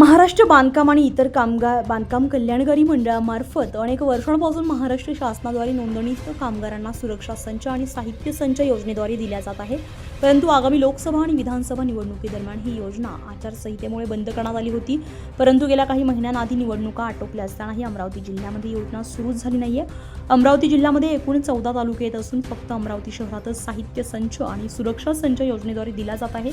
महाराष्ट्र बांधकाम आणि इतर कामगार बांधकाम कल्याणकारी मंडळामार्फत अनेक वर्षांपासून महाराष्ट्र शासनाद्वारे नोंदणीकृत कामगारांना सुरक्षा संच आणि साहित्य संच योजनेद्वारे दिल्या जात आहे परंतु आगामी लोकसभा आणि विधानसभा निवडणुकीदरम्यान ही योजना आचारसंहितेमुळे बंद करण्यात आली होती. परंतु गेल्या काही महिन्यांआधी निवडणुका आटोपल्या असतानाही अमरावती जिल्ह्यामध्ये योजना सुरूच झाली नाही आहे अमरावती जिल्ह्यामध्ये एकूण चौदा तालुके येत असून फक्त अमरावती शहरातच साहित्य संच आणि सुरक्षा संच योजनेद्वारे दिला जात आहे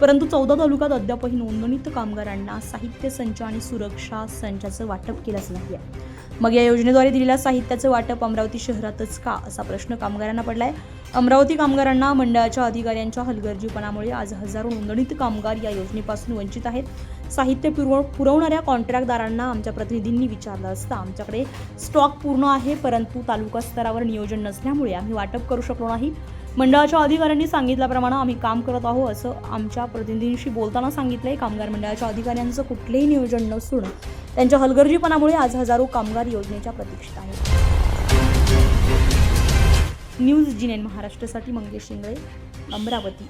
परंतु चौदा तालुक्यात अद्यापही नोंदणीत कामगारांना साहित्य संच आणि सुरक्षा संचाचं वाटप केलंच नाही आहे मग या योजनेद्वारे दिलेल्या साहित्याचं वाटप अमरावती शहरातच का? असा प्रश्न कामगारांना पडलाय. अमरावती कामगारांना मंडळाच्या अधिकाऱ्यांच्या हलगर्जीपणामुळे आज हजारो नोंदणीत कामगार या योजनेपासून वंचित आहेत. साहित्य पुरव पुरवणाऱ्या कॉन्ट्रॅक्टदारांना आमच्या प्रतिनिधींनी विचारलं असता. आमच्याकडे स्टॉक पूर्ण आहे परंतु तालुका स्तरावर नियोजन नसल्यामुळे आम्ही वाटप करू शकलो नाही. मंडळाच्या अधिकाऱ्यांनी सांगितल्याप्रमाणे आम्ही काम करत आहोत असं आमच्या प्रतिनिधींशी बोलताना सांगितलंय. कामगार मंडळाच्या अधिकाऱ्यांचं कुठलेही नियोजन नसून त्यांच्या हलगर्जीपणामुळे आज हजारो कामगार योजनेच्या प्रतीक्षेत आहेत. न्यूज जिनेन महाराष्ट्रासाठी मंगेश शिंगळे अमरावती.